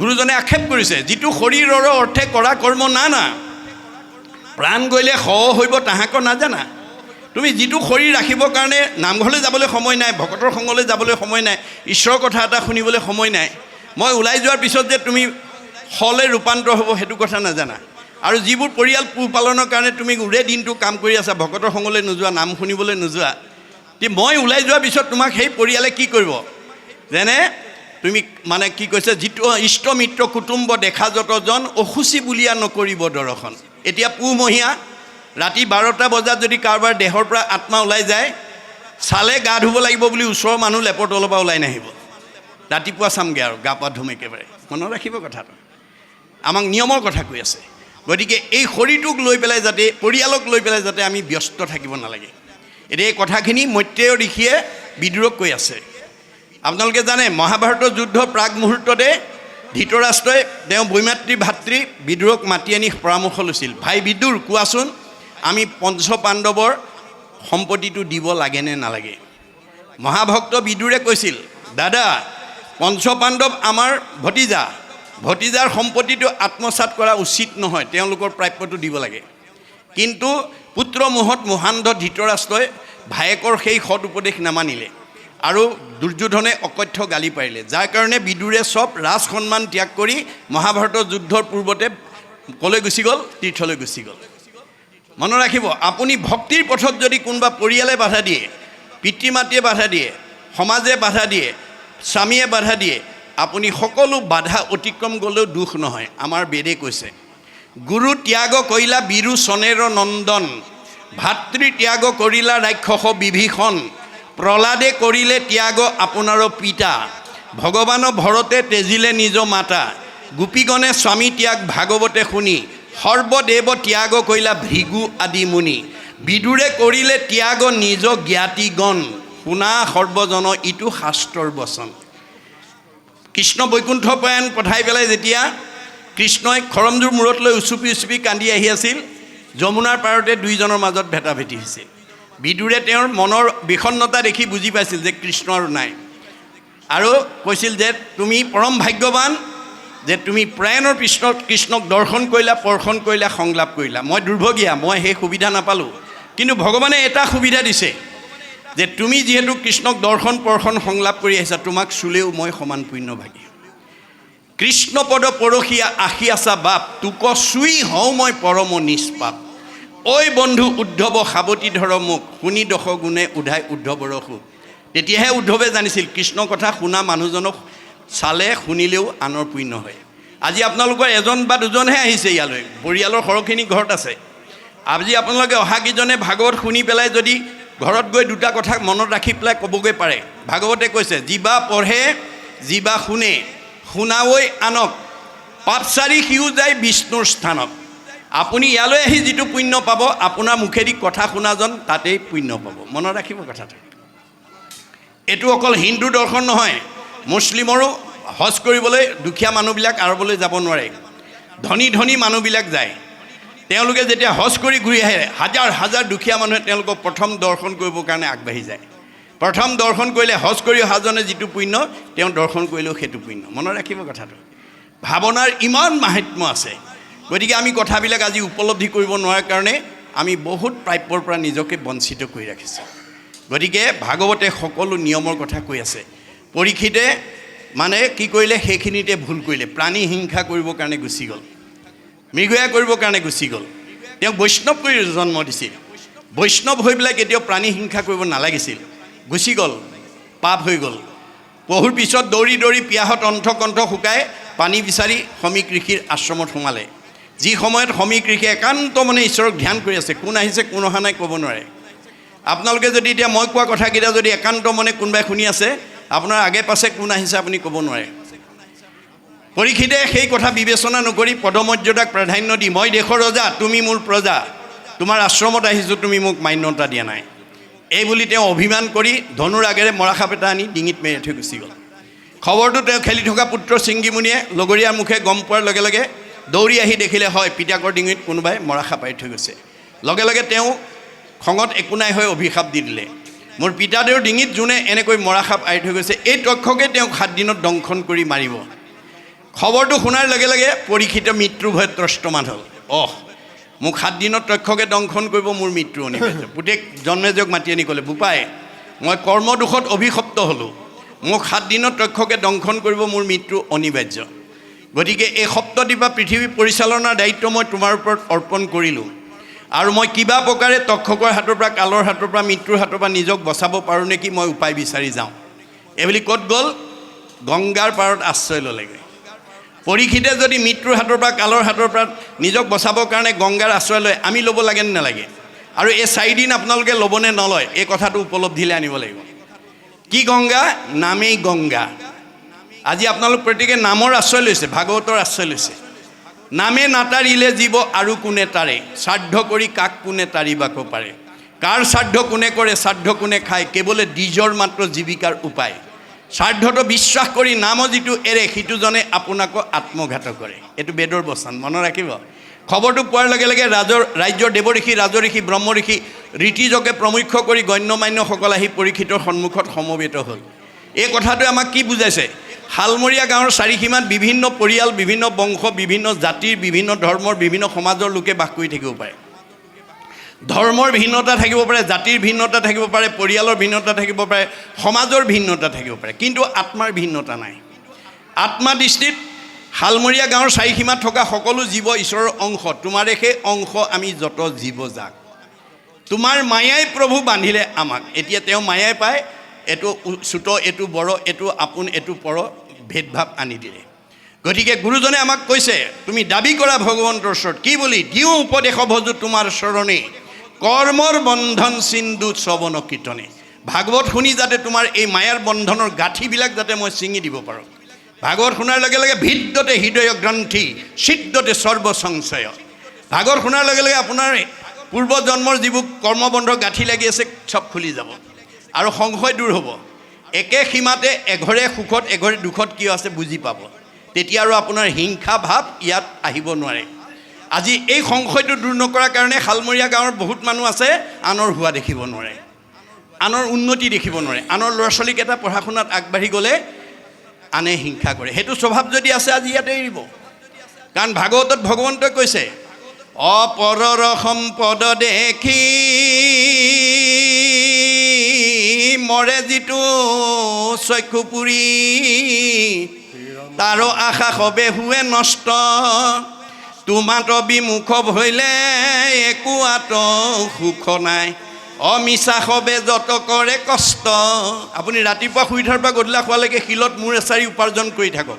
গুৰুজনে আক্ষেপ কৰিছে, যিটো শৰীৰৰ অৰ্থে কৰা কৰ্ম না না। প্ৰাণ গ'লে স হৈব তাহাকো নাজানা। তুমি যিটো শৰীৰ ৰাখিবৰ কাৰণে নামঘৰলৈ যাবলৈ সময় নাই, ভকতৰ সংঘলৈ যাবলৈ সময় নাই, ঈশ্বৰৰ কথা এটা শুনিবলৈ সময় নাই, মই ওলাই যোৱাৰ পিছত যে তুমি শলৈ ৰূপান্তৰ হ'ব সেইটো কথা নাজানা। আৰু যিবোৰ পৰিয়াল পোহপালনৰ কাৰণে তুমি গোটেই দিনটো কাম কৰি আছা, ভকতৰ সংঘলৈ নোযোৱা, নাম শুনিবলৈ নোযোৱা মই ওলাই যোৱাৰ পিছত তোমাক সেই পৰিয়ালে কি কৰিব? যেনে তুমি মানে কি কৈছে, যিটো ইষ্ট মিত্ৰ কুটুম্ব দেখা যতজন, অসুচি বুলিয়া নকৰিব দৰ্শন এতিয়া পুহমহীয়া ৰাতি বাৰটা বজাত যদি কাৰোবাৰ দেহৰ পৰা আত্মা ওলাই যায়, চালে গা ধুব লাগিব বুলি ওচৰৰ মানুহ লেপৰ তলৰ পৰা ওলাই নাহিব। ৰাতিপুৱা চামগৈ আৰু, গা পা ধুম একেবাৰে। মনত ৰাখিব কথাটো। আমাক নিয়মৰ কথা কৈ আছে। গতিকে এই শৰীৰটোক লৈ পেলাই যাতে, পৰিয়ালক লৈ পেলাই যাতে আমি ব্যস্ত থাকিব নালাগে। এতিয়া এই কথাখিনি মৈত্ৰেয় ঋষিয়ে বিদ্ৰোহ কৈ আছে। আপোনালোকে জানে মহাভাৰতৰ যুদ্ধৰ প্ৰাগ মুহূৰ্ততে ধৃতৰাষ্ট্ৰই তেওঁ বৈমাতৃ ভাতৃ বিদুৰক মাতি আনি পৰামৰ্শ লৈছিল। ভাই বিদুৰ কোৱাচোন আমি পঞ্চ পাণ্ডৱৰ সম্পত্তিটো দিব লাগেনে নালাগে? মহাভক্ত বিদুৰে কৈছিল দাদা পঞ্চ পাণ্ডৱ আমাৰ ভতিজা। ভতিজাৰ সম্পত্তিটো আত্মসাত কৰা উচিত নহয় তেওঁলোকৰ প্ৰাপ্যটো দিব লাগে। কিন্তু পুত্ৰ মোহত মোহান্ধ ধৃতৰাষ্ট্ৰই ভায়েকৰ সেই সৎ উপদেশ নামানিলে। আৰু দুৰ্যোধনে অকথ্য গালি পাৰিলে, যাৰ কাৰণে বিদুৰে চব ৰাজ সন্মান ত্যাগ কৰি মহাভাৰতৰ যুদ্ধৰ পূৰ্বতে ক'লৈ গুচি গ'ল? তীৰ্থলৈ গুচি গ'ল। মনত ৰাখিব, আপুনি ভক্তিৰ পথত যদি কোনোবা পৰিয়ালে বাধা দিয়ে পিতৃ মাতৃয়ে বাধা দিয়ে, সমাজে বাধা দিয়ে, স্বামীয়ে বাধা দিয়ে, আপুনি সকলো বাধা অতিক্ৰম গ'লেও দুখ নহয়, আমাৰ বেদে কৈছে। গুৰু ত্যাগ কৰিলা বিৰু চনেৰ নন্দন, ভাতৃ ত্যাগ কৰিলা ৰাক্ষস বিভীষণ প্ৰহ্লাদে কৰিলে ত্যাগ আপোনাৰ পিতা। ভগৱানৰ ভৰতে তেজিলে নিজ মাতা। গোপীগণে স্বামী ত্যাগ ভাগৱতে শুনি, সৰ্বদেৱ ত্যাগ কৰিলা ভৃগু আদি মুনি। বিদুৰে কৰিলে ত্যাগ নিজ জ্ঞাতিগণ। শুনা সৰ্বজন, ইটো শাস্ত্ৰৰ বচন। কৃষ্ণ বৈকুণ্ঠ পৰায়ণ পঠাই পেলাই যেতিয়া কৃষ্ণই খৰমজোৰ মূৰত লৈ উচুপি উচুপি কান্দি আহি আছিল, যমুনাৰ পাৰতে দুইজনৰ মাজত ভেটা ভেটি হৈছিল। বিদুৰে তেওঁৰ মনৰ বিষণ্ণতা দেখি বুজি পাইছিল যে কৃষ্ণ আৰু নাই। আৰু কৈছিল যে, তুমি পৰম ভাগ্যৱান যে তুমি প্ৰায়ণৰ কৃষ্ণ কৃষ্ণক দৰ্শন কৰিলা, পৰ্শন কৰিলা, সংলাপ কৰিলা। মই দুৰ্ভগীয়া, মই সেই সুবিধা নাপালোঁ। কিন্তু ভগৱানে এটা সুবিধা দিছে, যে তুমি যিহেতু কৃষ্ণক দৰ্শন, পৰ্শন, সংলাপ কৰি আহিছা, তোমাক চুলেও মই সমান পুণ্যভাগী কৃষ্ণপদ পৰশীয়া আশী আছা বাপ, তোক চুই হওঁ মই পৰম নিষ্পাপ। ঐ বন্ধু উদ্ধৱ সাৱতি ধৰ মোক, শুনি দশ গুণে উধাই উদ্ধৱৰ সুখ তেতিয়াহে উদ্ধৱে জানিছিল, কৃষ্ণ কথা শুনা মানুহজনক চালে শুনিলেও আনৰ পুণ্য হয়। আজি আপোনালোকৰ এজন বা দুজনহে আহিছে ইয়ালৈ, পৰিয়ালৰ সৰহখিনি ঘৰত আছে। আজি আপোনালোকে অহাকেইজনে ভাগৱত শুনি পেলাই যদি ঘৰত গৈ দুটা কথা মনত ৰাখি পেলাই ক'বগৈ পাৰে। ভাগৱতে কৈছে, যিবা পঢ়ে, যিবা শুনে, শুনাৱৈ আনক, পাপচাৰী সিও যায় বিষ্ণুৰ স্থানত। আপুনি ইয়ালৈ আহি যিটো পুণ্য পাব, আপোনাৰ মুখেদি কথা শুনাজন তাতেই পুণ্য পাব। মনত ৰাখিব কথাটো। এইটো অকল হিন্দু দৰ্শন নহয়, মুছলিমৰো হজ কৰিবলৈ দুখীয়া মানুহবিলাক আৰৱলৈ যাব নোৱাৰে। ধনী ধনী মানুহবিলাক যায়। তেওঁলোকে যেতিয়া হজ কৰি ঘূৰি আহে, হাজাৰ হাজাৰ দুখীয়া মানুহে তেওঁলোকক প্ৰথম দৰ্শন কৰিবৰ কাৰণে আগবাঢ়ি যায়। প্ৰথম দৰ্শন কৰিলে, হজ কৰি অহাজনে যিটো পুণ্য, তেওঁ দৰ্শন কৰিলেও সেইটো পুণ্য। মনত ৰাখিব কথাটো। ভাৱনাৰ ইমান মাহাত্ম্য আছে। গতিকে আমি কথাবিলাক আজি উপলব্ধি কৰিব নোৱাৰাৰ কাৰণে আমি বহুত প্ৰাপ্যৰ পৰা নিজকে বঞ্চিত কৰি ৰাখিছোঁ। গতিকে ভাগৱতে সকলো নিয়মৰ কথা কৈ আছে। পৰীক্ষিতে মানে কি কৰিলে, সেইখিনিতে ভুল কৰিলে। প্ৰাণী হিংসা কৰিবৰ কাৰণে গুচি গ'ল। মৃগয়া কৰিবৰ কাৰণে গুচি গ'ল। তেওঁক বৈষ্ণৱ কৰি জন্ম দিছিল। বৈষ্ণৱ হৈ পেলাই কেতিয়াও প্ৰাণী হিংসা কৰিব নালাগিছিল। গুচি গ'ল। পাপ হৈ গ'ল। পহুৰ পিছত দৌৰি দৌৰি পিয়াহত অন্থ কণ্ঠ শুকাই পানী বিচাৰি সমীক ঋষিৰ আশ্ৰমত সোমালে। যি সময়ত সমীক ঋষি একান্ত মানে ঈশ্বৰক ধ্যান কৰি আছে, কোন আহিছে, কোন অহা নাই ক'ব নোৱাৰে। আপোনালোকে যদি এতিয়া মই কোৱা কথাকেইটা যদি একান্ত মনে কোনোবাই শুনি আছে, আপোনাৰ আগে পাছে কোন আহিছে আপুনি ক'ব নোৱাৰে। পৰীক্ষিতে সেই কথা বিবেচনা নকৰি পদমৰ্যাদাক প্ৰাধান্য দি, মই দেশৰ ৰজা, তুমি মোৰ প্ৰজা। তোমাৰ আশ্ৰমত আহিছোঁ, তুমি মোক মান্যতা দিয়া নাই। এই বুলি তেওঁ অভিমান কৰি ধনুৰ আগেৰে মৰাসাপ এটা আনি ডিঙিত মেৰিয়াই থৈ গুচি গ'ল। খবৰটো তেওঁ খেলি থকা পুত্ৰ চিংগিমুনিয়ে লগৰীয়াৰ মুখে গম পোৱাৰ লগে লগে দৌৰি আহি দেখিলে হয় পিতাকৰ ডিঙিত কোনোবাই মৰাসাপ আৰি থৈ গৈছে। লগে লগে তেওঁ খঙত একো নাই হৈ অভিশাপ দি দিলে। মোৰ পিতাদেউৰ ডিঙিত যোনে এনেকৈ মৰাসাপ আৰি থৈ গৈছে, এই তক্ষকে তেওঁক সাত দিনত দংশন কৰি মাৰিব। খবৰটো শুনাৰ লগে লগে পৰীক্ষিত মৃত্যু ভয়ত ত্ৰস্তমান হ'ল। অহ, মোক সাত দিনত তক্ষকে দংশন কৰিব মোৰ মৃত্যু অনিবাৰ্য। পুতেক জন্মেজক মাতি আনি ক'লে, বোপাই, মই কৰ্মদোষত অভিশপ্ত হ'লোঁ। মোক সাত দিনত তক্ষকে দংশন কৰিব মোৰ মৃত্যু অনিবাৰ্য। গতিকে এই সপ্তদ্বীপা পৃথিৱী পৰিচালনাৰ দায়িত্ব মই তোমাৰ ওপৰত অৰ্পণ কৰিলোঁ। আৰু মই কিবা প্ৰকাৰে তক্ষকৰ হাতৰ পৰা, কালৰ হাতৰ পৰা, মৃত্যুৰ হাতৰ পৰা নিজক বচাব পাৰোঁ নেকি মই উপায় বিচাৰি যাওঁ। এইবুলি ক'ত গ'ল? গংগাৰ পাৰত আশ্ৰয় ল'লেগৈ। পৰীক্ষিতে যদি মৃত্যুৰ হাতৰ পৰা, কালৰ হাতৰ পৰা নিজক বচাবৰ কাৰণে গংগাৰ আশ্ৰয় লয়, আমি ল'ব লাগে নে নালাগে? আৰু এই চাৰিদিন আপোনালোকে ল'বনে নলয়, এই কথাটো উপলব্ধিলৈ আনিব লাগিব। কি গংগা? নামেই গংগা। আজি আপোনালোক প্ৰত্যেকে নামৰ আশ্ৰয় লৈছে, ভাগৱতৰ আশ্ৰয় লৈছে। নামে নাতাৰিলে জীৱ আৰু কোনে তাৰে? শ্ৰাদ্ধ কৰি কাক কোনে তাৰিবাক পাৰে? কাৰ শ্ৰাদ্ধ কোনে কৰে, শ্ৰাদ্ধ কোনে খায়? কেৱলে দ্বিজৰ মাত্ৰ জীৱিকাৰ উপায়। শ্ৰাদ্ধটো বিশ্বাস কৰি নাম যিটো এৰে সিটোজনে আপোনাকো আত্মঘাত কৰে। এইটো বেদৰ বচন, মনত ৰাখিব। খবৰটো পোৱাৰ লগে লগে ৰাজৰ ৰাজ্যৰ দেৱঋষি, ৰাজঋষি, ব্ৰহ্মঋষি ঋতিজকে প্ৰমুখ্য কৰি গণ্যমান্যসকল আহি পৰীক্ষিতৰ সন্মুখত সমবেত হ'ল। এই কথাটোৱে আমাক কি বুজাইছে? শালমৰীয়া গাঁৱৰ চাৰিসীমাত বিভিন্ন পৰিয়াল, বিভিন্ন বংশ, বিভিন্ন জাতিৰ বিভিন্ন ধৰ্মৰ, বিভিন্ন সমাজৰ লোকে বাস কৰি থাকিব পাৰে। ধৰ্মৰ ভিন্নতা থাকিব পাৰে, জাতিৰ ভিন্নতা থাকিব পাৰে, পৰিয়ালৰ ভিন্নতা থাকিব পাৰে, সমাজৰ ভিন্নতা থাকিব পাৰে। কিন্তু আত্মাৰ ভিন্নতা নাই। আত্মা দৃষ্টিত শালমৰীয়া গাঁৱৰ চাৰিসীমাত থকা সকলো জীৱ ঈশ্বৰৰ অংশ। তোমাৰে সেই অংশ আমি যত জীৱ যাক। তোমাৰ মায়াই প্ৰভু বান্ধিলে আমাক। এতিয়া তেওঁ মায়াই পায়, এইটো চুত এইটো বৰ এইটো আপোন, এইটো পৰ। ভেদভাৱ আনি দিলে। গতিকে গুৰুজনে আমাক কৈছে, তুমি দাবি কৰা ভগৱন্তৰ ওচৰত কি বুলি? দিওঁ উপদেশ ভজো তোমাৰ চৰণে। কৰ্মৰ বন্ধন সিন্ধু শ্ৰৱণ কীৰ্তনে। ভাগৱত শুনি যাতে তোমাৰ এই মায়াৰ বন্ধনৰ গাঁঠিবিলাক যাতে মই ছিঙি দিব পাৰোঁ। ভাগৱত শুনাৰ লগে লগে ভিদ্যতে হৃদয় গ্ৰন্থি, সিদ্ধতে সৰ্বসংশয় ভাগৱত শুনাৰ লগে লগে আপোনাৰ পূৰ্বজন্মৰ যিবোৰ কৰ্মবন্ধ গাঁঠি লাগি আছে, চব খুলি যাব। আৰু সংশয় দূৰ হ'ব। একে সীমাতে এঘৰে সুখত, এঘৰে দুখত কিয় আছে বুজি পাব? তেতিয়া আৰু আপোনাৰ হিংসা ভাৱ ইয়াত আহিব নোৱাৰে। আজি এই সংশয়টো দূৰ নকৰাৰ কাৰণে শালমৰীয়া গাঁৱৰ বহুত মানুহ আছে, আনৰ হোৱা দেখিব নোৱাৰে। আনৰ উন্নতি দেখিব নোৱাৰে। আনৰ ল'ৰা ছোৱালীকেইটা পঢ়া শুনাত আগবাঢ়ি গ'লে আনে হিংসা কৰে। সেইটো স্বভাৱ যদি আছে, আজি ইয়াতে এৰিব। কাৰণ ভাগৱতত ভগৱন্তই কৈছে, অপৰৰ সম্পদ দেখি মৰে যিটো চক্ষু পুৰি, তাৰো আশা সবে হুৱে নষ্ট। তোমাত বিমুখ ভৈলে একো আত সুখ নাই। অমিছা সবে যত কৰে কষ্ট। আপুনি ৰাতিপুৱা শুই থকাৰ পৰা গধূলা খোৱালৈকে শিলত মূৰ এচাৰি উপাৰ্জন কৰি থাকক।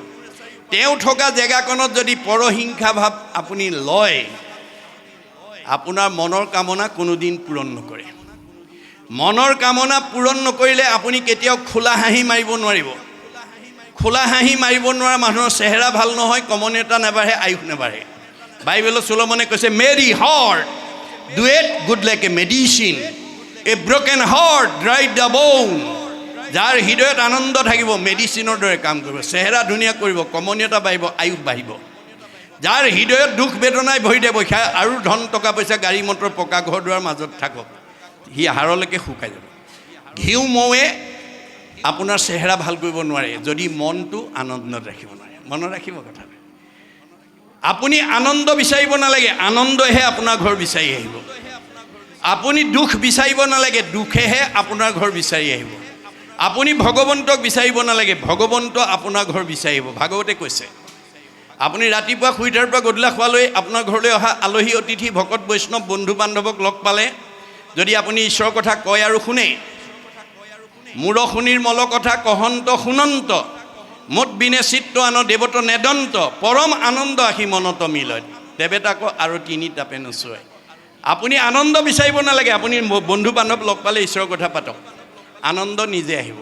তেওঁ থকা জেগাকণত যদি পৰহিংসা ভাৱ আপুনি লয়, আপোনাৰ মনৰ কামনা কোনোদিন পূৰণ নকৰে। মনৰ কামনা পূৰণ নকৰিলে আপুনি কেতিয়াও খোলা হাঁহি মাৰিব নোৱাৰিব। খোলা হাঁহি মাৰিব নোৱাৰা মানুহৰ চেহেৰা ভালো নহয় কমনীয়তা নাবাঢ়ে, আয়ুস নাবাঢ়ে। বাইবেলত চোলমনে কৈছে merry heart doeth good like a medicine a broken heart dry the bone যাৰ হৃদয়ত আনন্দ থাকিব মেডিচিনৰ দৰে কাম কৰিব। চেহেৰা ধুনীয়া কৰিব কমনীয়তা বাঢ়িব, আয়ুস বাঢ়িব। যাৰ হৃদয়ত দুখ বেদনাই ভৰি দিব, সেয়া আৰু ধন টকা পইচা, গাড়ী মটৰ, পকা ঘৰ দুৱাৰ মাজত থাকক। সি আহাৰলৈকে শুকাই যাব। ঘিউ মৌৱে আপোনাৰ চেহেৰা ভালো কৰিব নোৱাৰে, যদি মনটো আনন্দত ৰাখিব নোৱাৰে। মনত ৰাখিব কথাটো আপুনি আনন্দ বিচাৰিব নালাগে আনন্দহে আপোনাৰ ঘৰ বিচাৰি আহিব। আপুনি দুখ বিচাৰিব নালাগে, দুখেহে আপোনাৰ ঘৰ বিচাৰি আহিব। আপুনি ভগৱন্তক বিচাৰিব নালাগে, ভগৱন্ত আপোনাৰ ঘৰ বিচাৰি আহিব। ভাগৱতে কৈছে, আপুনি ৰাতিপুৱা শুই উঠাৰ পৰা গধূলা খোৱালৈ আপোনাৰ ঘৰলৈ অহা আলহী অতিথি, ভকত, বৈষ্ণৱ বন্ধু বান্ধৱক লগ পালে যদি আপুনি ঈশ্বৰৰ কথা কয় আৰু শুনে, মূৰ শুনিৰ মল কথা কহন্ত শুনন্ত মত বিনে চিত্ত আন দেৱত নেদন্ত, পৰম আনন্দ আহি মনত মিলয়। দেৱে তাকো আৰু তিনি তাপে নচুৱাই আপুনি আনন্দ বিচাৰিব নালাগে, আপুনি বন্ধু বান্ধৱ লগ পালে ঈশ্বৰৰ কথা পাতক। আনন্দ নিজে আহিব।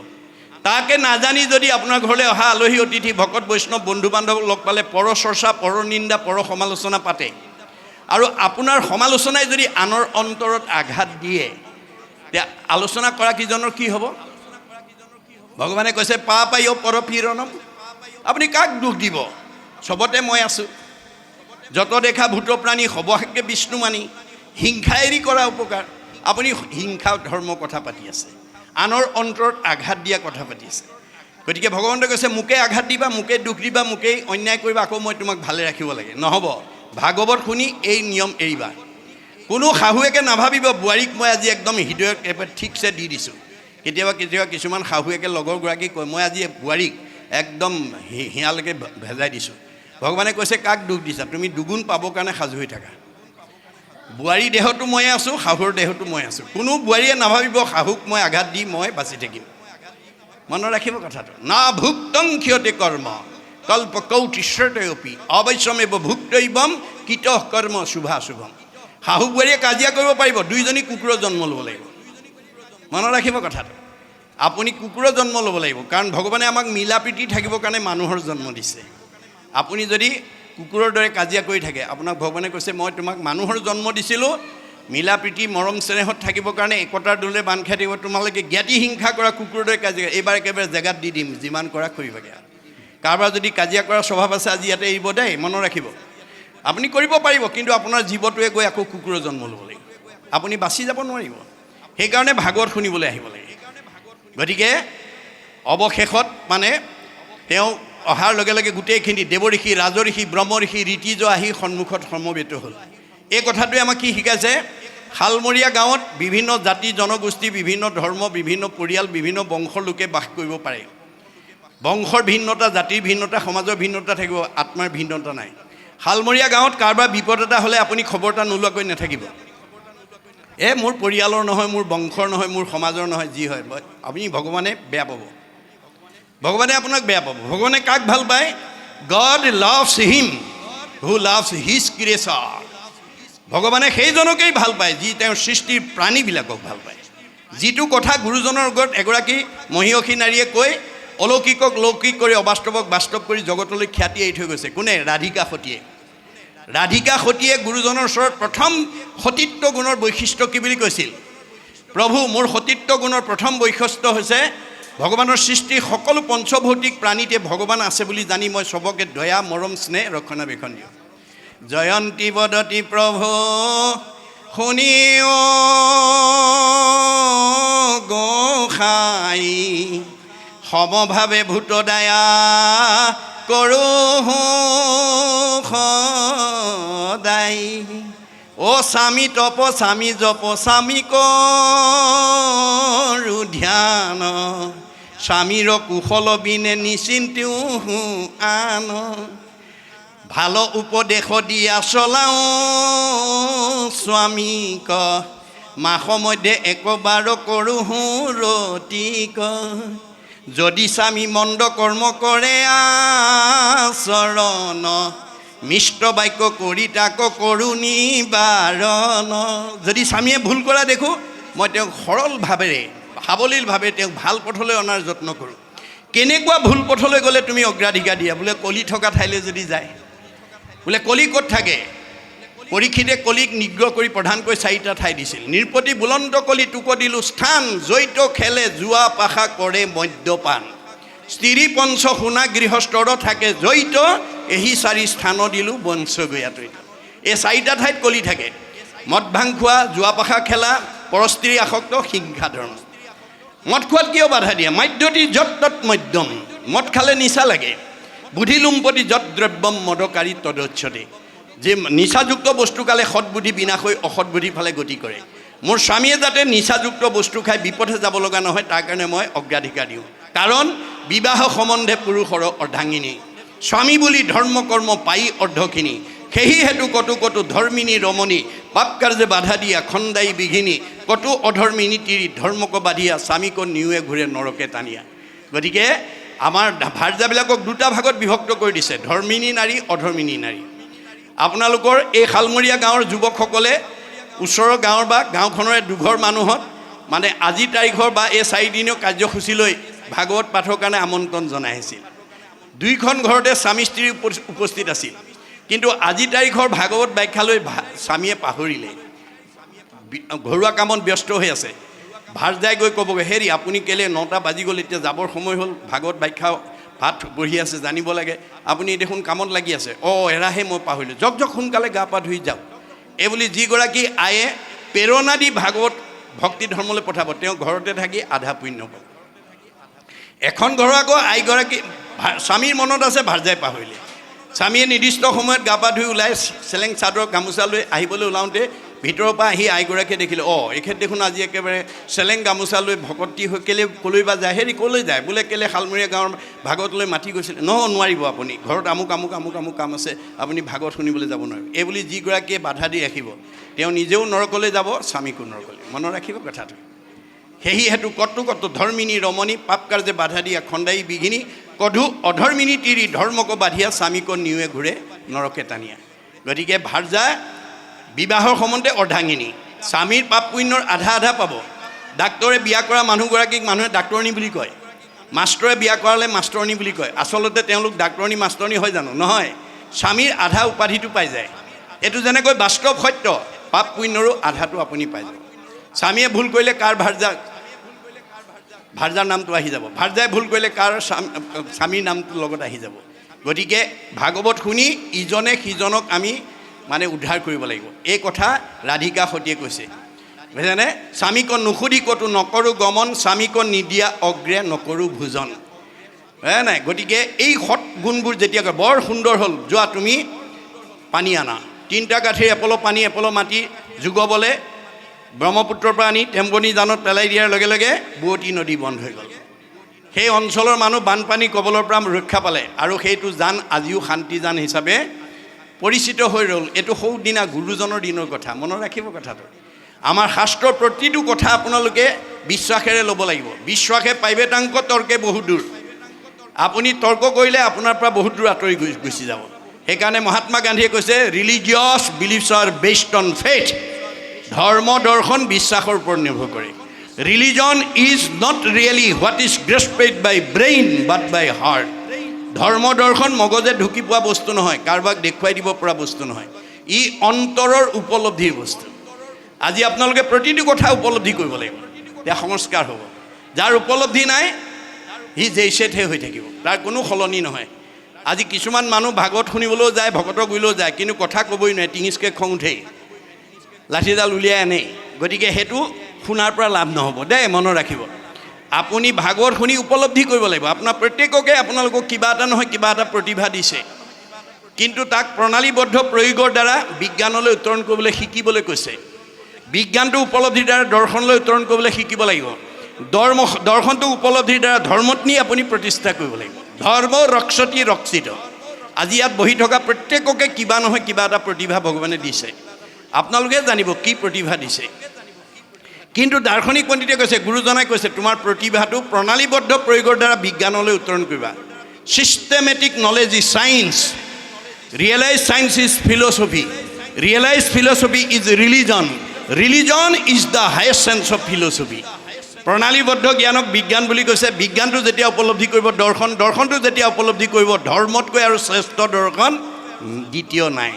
তাকে নাজানি যদি আপোনাৰ ঘৰলৈ অহা আলহী অতিথি, ভকত, বৈষ্ণৱ, বন্ধু বান্ধৱক লগ পালে পৰ চৰ্চা পৰ নিন্দা পৰ সমালোচনা পাতে। আৰু আপোনাৰ সমালোচনাই যদি আনৰ অন্তৰত আঘাত দিয়ে তেতিয়া আলোচনা কৰা কিজনৰ কি হ'ব? ভগৱানে কৈছে পা পাই অ পৰ পীড়নম আপুনি কাক দুখ দিব? চবতে মই আছোঁ। যত দেখা ভূত প্ৰাণী সবশাকে বিষ্ণু মানি হিংসা এৰি কৰা উপকাৰ। আপুনি হিংসা ধৰ্ম কথা পাতি আছে। আনৰ অন্তৰত আঘাত দিয়া কথা পাতি আছে। গতিকে ভগৱন্তই কৈছে, মোকে আঘাত দিবা, মোকে দুখ দিবা, মোকেই অন্যায় কৰিবা, আকৌ মই তোমাক ভালে ৰাখিব লাগে। নহ'ব। ভাগৱত শুনি এই নিয়ম এৰিবা কোনো শাহুৱেকে নাভাবিব, বোৱাৰীক মই আজি একদম হৃদয়ত ঠিকছে দি দিছোঁ। কেতিয়াবা কেতিয়াবা কিছুমান শাহুৱেকে লগৰগৰাকীক কয়, মই আজি বোৱাৰীক একদম হিয়ালৈকে ভেজাই দিছোঁ। ভগৱানে কৈছে, কাক দুখ দিছা? তুমি দুগুণ পাবৰ কাৰণে সাজু হৈ থাকা। বোৱাৰী দেহতো মই আছোঁ, শাহুৰ দেহতো মই আছোঁ। কোনো বোৱাৰীয়ে নাভাবিব, শাহুক মই আঘাত দি মই বাচি থাকিম। মনত ৰাখিব কথাটো। না ভুক্তং ক্ষতে কৰ্ম। কল্প কৌটিশ্বতে অপি অৱশ্যমেব ভুক্তৈবম কীত কৰ্ম শুভাশুভম। শাহু বোৱাৰীয়ে কাজিয়া কৰিব পাৰিব, দুইজনী কুকুৰৰ জন্ম ল'ব লাগিব। মনত ৰাখিব কথাটো। আপুনি কুকুৰৰ জন্ম ল'ব লাগিব, কাৰণ ভগৱানে আমাক মিলা প্ৰীতি থাকিবৰ কাৰণে মানুহৰ জন্ম দিছে। আপুনি যদি কুকুৰৰ দৰে কাজিয়া কৰি থাকে, আপোনাক ভগৱানে কৈছে, মই তোমাক মানুহৰ জন্ম দিছিলোঁ মিলা প্ৰীতি মৰম চেনেহত থাকিবৰ কাৰণে একতাৰ দোলে বান্ধ খাই থাকিব, তোমালোকে জ্ঞাতি হিংসা কৰা কুকুৰৰ দৰে কাজিয়া, এইবাৰ একেবাৰে জেগাত দি দিম, যিমান কৰা কৰিবগৈ আৰু। কাৰোবাৰ যদি কাজিয়া কৰাৰ স্বভাৱ আছে, আজি ইয়াতে এৰিব দেই, মনত ৰাখিব। আপুনি কৰিব পাৰিব, কিন্তু আপোনাৰ জীৱটোৱে গৈ আকৌ কুকুৰৰ জন্ম ল'ব লাগিব। আপুনি বাচি যাব নোৱাৰিব। সেইকাৰণে ভাগৱত শুনিবলৈ আহিব লাগে। গতিকে, অৱশেষত মানে তেওঁ অহাৰ লগে লগে গোটেইখিনি দেৱঋষি, ৰাজঋষি, ব্ৰহ্মঋষি, ঋতিজ আহি সন্মুখত সমবেত হ'ল। এই কথাটোৱে আমাক কি শিকাইছে? শালমৰীয়া গাঁৱত বিভিন্ন জাতি, জনগোষ্ঠী, বিভিন্ন ধৰ্ম, বিভিন্ন পৰিয়াল, বিভিন্ন বংশৰ লোকে বাস কৰিব পাৰে। বংশৰ ভিন্নতা, জাতিৰ ভিন্নতা, সমাজৰ ভিন্নতা থাকিব, আত্মাৰ ভিন্নতা নাই। শালমৰীয়া গাঁৱত কাৰোবাৰ বিপদ এটা হ'লে আপুনি খবৰ এটা নোলোৱাকৈ নাথাকিব। এ, মোৰ পৰিয়ালৰ নহয়, মোৰ বংশৰ নহয়, মোৰ সমাজৰ নহয়, যি হয় আপুনি ভগৱানে বেয়া পাব। ভগৱানে আপোনাক বেয়া পাব। ভগৱানে কাক ভালো পায়? God loves him who loves his creature ভগৱানে সেইজনকেই ভালো পায়, যি তেওঁৰ সৃষ্টিৰ প্ৰাণীবিলাকক ভালো পায়। যিটো কথা গুৰুজনৰ আগত এগৰাকী মহিয়সী নাৰীয়ে কৈ অলৌকিকক, লৌকিক কৰি, অবাস্তৱক, বাস্তৱ কৰি জগতলৈ খ্যাতি এৰি থৈ গৈছে। কোনে? ৰাধিকা সতীয়ে। ৰাধিকা সতীয়ে গুৰুজনৰ ওচৰত প্ৰথম সতীত্ব গুণৰ বৈশিষ্ট্য কি বুলি কৈছিল? প্ৰভু, মোৰ সতীত্ব গুণৰ প্ৰথম বৈশিষ্ট্য হৈছে, ভগৱানৰ সৃষ্টিৰ সকলো পঞ্চভৌতিক প্ৰাণীতে ভগৱান আছে বুলি জানি মই চবকে দয়া, মৰম, স্নেহ, ৰক্ষণাবেক্ষণ দিওঁ। জয়ন্তী বদতি প্ৰভু শুনি গোসাই সমভাৱে ভূতদায়া কৰোঁ সদায় অ স্বামী তপ স্বামী জপ স্বামী কৰো ধ্যান। স্বামীৰ কুশল বিনে নিচিন্তিও আন। ভালো উপদেশ দিয়া চলাওঁ স্বামীক। মাস মধ্যে একবাৰ কৰোঁ ৰতিক। যদি স্বামী মন্দ কৰ্ম কৰে আচৰণ মিষ্ট বাক্য কৰি তাক কৰোঁ নিবাৰণ যদি স্বামীয়ে ভুল কৰা দেখোঁ, মই তেওঁক সৰল ভাৱেৰে সাৱলীলভাৱে তেওঁক ভালো পথলৈ অনাৰ যত্ন কৰোঁ। কেনেকুৱা ভুল পথলৈ গ'লে তুমি অগ্ৰাধিকাৰ দিয়া? বোলে কলি থকা ঠাইলৈ যদি যায়। বোলে কলি ক'ত থাকে? পৰীক্ষিতে কলিক নিগ্ৰহ কৰি প্ৰধানকৈ চাৰিটা ঠাই দিছিল। নিৰপতি বুলন্ত কলি তোক দিলোঁ, স্থান জৈত খেলে যোৱা পাশা কৰে মদ্যপান। স্ত্ৰী পঞ্চ সোণা গৃহস্থৰ থাকে জৈত এহি চাৰি স্থান দিলোঁ বংশ এই চাৰিটা ঠাইত কলি থাকে। মদ ভাং খোৱা যোৱা পাশা খেলা, পৰস্ত্ৰী আসক্ত হিংসা মদ খোৱাত কিয় বাধা দিয়ে? মাধ্যতি যত তত মধ্যম। মদ খালে নিচা লাগে। বুদ্ধি লুম্পতি যত দ্ৰব্যম, মদকাৰী তদচ্ছতে। যে নিচাযুক্ত বস্তু খালে সৎবুদ্ধি বিনাশ হৈ অসৎ ফালে গতি কৰে। মোৰ স্বামীয়ে যাতে নিচাযুক্ত বস্তু খাই বিপথে যাব লগা নহয়, তাৰ কাৰণে মই অগ্ৰাধিকাৰ দিওঁ কাৰণ, বিবাহ সম্বন্ধে পুৰুষৰ অৰ্ধাংগিনী স্বামী বুলি ধৰ্ম, কৰ্ম পাই অৰ্ধখিনি। সেহি হেতু কতো কতো ধৰ্মিনী, ৰমণী, পাপ কাৰ্যে বাধা দিয়া খন্দাই বিঘিনী, কতো অধৰ্মিনী তিৰি, ধৰ্মক বাধিয়া, স্বামীক নিউৱে ঘূৰে, নৰকে টানিয়া। গতিকে, আমাৰ ভাৰ্যাবিলাকক দুটা ভাগত বিভক্ত কৰি দিছে, ধৰ্মিনী নাৰী, অধৰ্মিনী নাৰী। আপোনালোকৰ এই শালমৰীয়া গাঁৱৰ যুৱকসকলে, ওচৰৰ গাঁৱৰ বা গাঁওখনৰে দুঘৰ মানুহত মানে আজি তাৰিখৰ বা এই চাৰিদিনীয় কাৰ্যসূচীলৈ ভাগৱত পাঠৰ কাৰণে আমন্ত্ৰণ জনাই আহিছিল দুইখন ঘৰতে স্বামী স্ত্ৰী উপ- উপস্থিত আছিল। কিন্তু আজি তাৰিখৰ ভাগৱত ব্যাখ্যালৈ স্বামীয়ে পাহৰিলে। ঘৰুৱা কামত ব্যস্ত হৈ আছে। ভাৰ্যাই গৈ ক'বগৈ, হেৰি, আপুনি কেলে নটা বাজি গ'ল, এতিয়া যাবৰ সময় হ'ল, ভাগৱত ব্যাখ্যা ভাত বহি আছে, জানিব লাগে। আপুনি দেখোন কামত লাগি আছে। অঁ, এৰাহে মই পাহৰিলোঁ। যক যক সোনকালে গা পা ধুই যাওক। এই বুলি যিগৰাকী আয়ে প্ৰেৰণা দি ভাগৱত ভক্তি ধৰ্মলৈ পঠাব, তেওঁ ঘৰতে থাকি আধা পুণ্য পাব। এখন ঘৰৰ আকৌ আইগৰাকী স্বামীৰ মনত আছে, ভাৰ্যাই পাহৰিলে। স্বামীয়ে নিৰ্দিষ্ট সময়ত গা পা ধুই ওলাই চেলেং চাদৰ গামোচা লৈ আহিবলৈ ওলাওঁতে ভিতৰৰ পৰা আহি আইগৰাকীয়ে দেখিলে, অঁ এখেত দেখোন আজি একেবাৰে চেলেং গামোচা লৈ ভকতি হৈ কেলৈ ক'লৈ বা যায়? হেৰি, ক'লৈ যায়? বোলে কেলৈ শালমৰীয়া গাঁৱৰ ভাগত লৈ মাতি গৈছিলে? নহয় নোৱাৰিব আপুনি। ঘৰত আমুক আমুক আমুক আমুক কাম আছে। আপুনি ভাগত শুনিবলৈ যাব নোৱাৰিব। এই বুলি যিগৰাকীয়ে বাধা দি ৰাখিব, তেওঁ নিজেও নৰকলৈ যাব, স্বামীকো নৰকলৈ। মনত ৰাখিব কথাটো। সেহি হেতু কটু কটু ধৰ্মিনী ৰমণী, পাপ কাৰ্যে বাধা দিয়া খণ্ডাই বিঘিনী, কধু অধৰ্মিনী তিৰি ধৰ্মক বাধিয়া স্বামীক নিৱে ঘূৰে নৰকে টানিয়া। গতিকে ভাৰ্যা বিবাহৰ সম্বন্ধে অৰ্ধাংগিনী স্বামীৰ পাপ পুণ্যৰ আধা আধা পাব। ডাক্তৰে বিয়া কৰা মানুহগৰাকীক মানুহে ডাক্তৰণী বুলি কয়। মাষ্টৰে বিয়া কৰালে মাষ্টৰণী বুলি কয়। আচলতে তেওঁলোক ডাক্তৰণী, মাষ্টৰণী হয় জানো? নহয়। স্বামীৰ আধা উপাধিটো পাই যায়। এইটো যেনেকৈ বাস্তৱ সত্য, পাপ পুণ্যৰো আধাটো আপুনি পাই যাব। স্বামীয়ে ভুল কৰিলে কাৰ ভাৰ্যা, ভাৰ্যাৰ নামটো আহি যাব। ভাৰ্যাই ভুল কৰিলে কাৰ স্বাম- স্বামীৰ নামটো লগত আহি যাব। গতিকে ভাগৱত শুনি ইজনে সিজনক আমি মানে উদ্ধাৰ কৰিব লাগিব। এই কথা ৰাধিকা সতীয়ে কৈছে। বুজিছেনে? স্বামীক নুসুধি ক'তো নকৰোঁ গমন স্বামীক নিদিয়া অগ্ৰে নকৰোঁ ভোজন। হে নাই? গতিকে এই সৎ গুণবোৰ যেতিয়া কয়, বৰ সুন্দৰ হ'ল। যোৱা তুমি পানী আনা। তিনিটা গাঁঠিৰ এপল পানী এপল মাটি যোগবলৈ ব্ৰহ্মপুত্ৰৰ পৰা আনি টেম্বনি জানত পেলাই দিয়াৰ লগে লগে বুৱতী নদী বন্ধ হৈ গ'ল। সেই অঞ্চলৰ মানুহ বানপানী কবলৰ পৰা ৰক্ষা পালে আৰু সেইটো জান আজিও শান্তি জান হিচাপে পৰিচিত হৈ ৰ'ল। এইটো সৌদিনা গুৰুজনৰ দিনৰ কথা। মনত ৰাখিব কথাটো। আমাৰ শাস্ত্ৰৰ প্ৰতিটো কথা আপোনালোকে বিশ্বাসেৰে ল'ব লাগিব। বিশ্বাসে প্ৰাইভেটাংক তৰ্কে বহুত দূৰ। আপুনি তৰ্ক কৰিলে আপোনাৰ পৰা বহুত দূৰ আঁতৰি গুচি যাব। সেইকাৰণে মহাত্মা গান্ধীয়ে কৈছে religious beliefs are based on faith ধৰ্ম, দৰ্শন, বিশ্বাসৰ ওপৰত নিৰ্ভৰ কৰে। Religion is not really what is grasped by brain but by heart ধৰ্ম দৰ্শন মগজে ঢুকি পোৱা বস্তু নহয়, কাৰোবাক দেখুৱাই দিব পৰা বস্তু নহয়। ই অন্তৰৰ উপলব্ধিৰ বস্তু। আজি আপোনালোকে প্ৰতিটো কথা উপলব্ধি কৰিব লাগিব। তেতিয়া সংস্কাৰ হ'ব। যাৰ উপলব্ধি নাই, সি জেইচেটহে হৈ থাকিব। তাৰ কোনো সলনি নহয়। আজি কিছুমান মানুহ ভাগৱত শুনিবলৈও যায়, ভকতৰ গুৰিলৈও যায়, কিন্তু কথা ক'বই নোৱাৰে, টিঙিচকৈ খং উঠেই। লাঠিডাল উলিয়াই আনেই। গতিকে সেইটো শুনাৰ পৰা লাভ নহ'ব। দেই মনত ৰাখিব। আপুনি ভাগৱত শুনি উপলব্ধি কৰিব লাগিব। আপোনাৰ প্ৰত্যেককে আপোনালোকক কিবা এটা নহয়, কিবা এটা প্ৰতিভা দিছে। কিন্তু তাক প্ৰণালীবদ্ধ প্ৰয়োগৰ দ্বাৰা বিজ্ঞানলৈ উত্তৰণ কৰিবলৈ শিকিবলৈ কৈছে। বিজ্ঞানটো উপলব্ধিৰ দ্বাৰা দৰ্শনলৈ উত্তৰণ কৰিবলৈ শিকিব লাগিব। ধৰ্ম, দৰ্শনটো উপলব্ধিৰ দ্বাৰা ধৰ্মত নি আপুনি প্ৰতিষ্ঠা কৰিব লাগিব। ধৰ্ম ৰক্ষতি ৰক্ষিত। আজি ইয়াত বহি থকা প্ৰত্যেককে কিবা নহয়, কিবা এটা প্ৰতিভা ভগৱানে দিছে। আপোনালোকে জানিব কি প্ৰতিভা দিছে। কিন্তু দাৰ্শনিক পণ্ডিতে কৈছে, গুৰুজনাই কৈছে, তোমাৰ প্ৰতিভাটো প্ৰণালীবদ্ধ প্ৰয়োগৰ দ্বাৰা বিজ্ঞানলৈ উত্তৰণ কৰিবা। Systematic knowledge is science realise science is philosophy realise philosophy is religion religion is the highest sense of philosophy প্ৰণালীবদ্ধ জ্ঞানক বিজ্ঞান বুলি কৈছে। বিজ্ঞানটো যেতিয়া উপলব্ধি কৰিব দৰ্শন, দৰ্শনটো যেতিয়া উপলব্ধি কৰিব, ধৰ্মতকৈ আৰু শ্ৰেষ্ঠ দৰ্শন দ্বিতীয় নাই।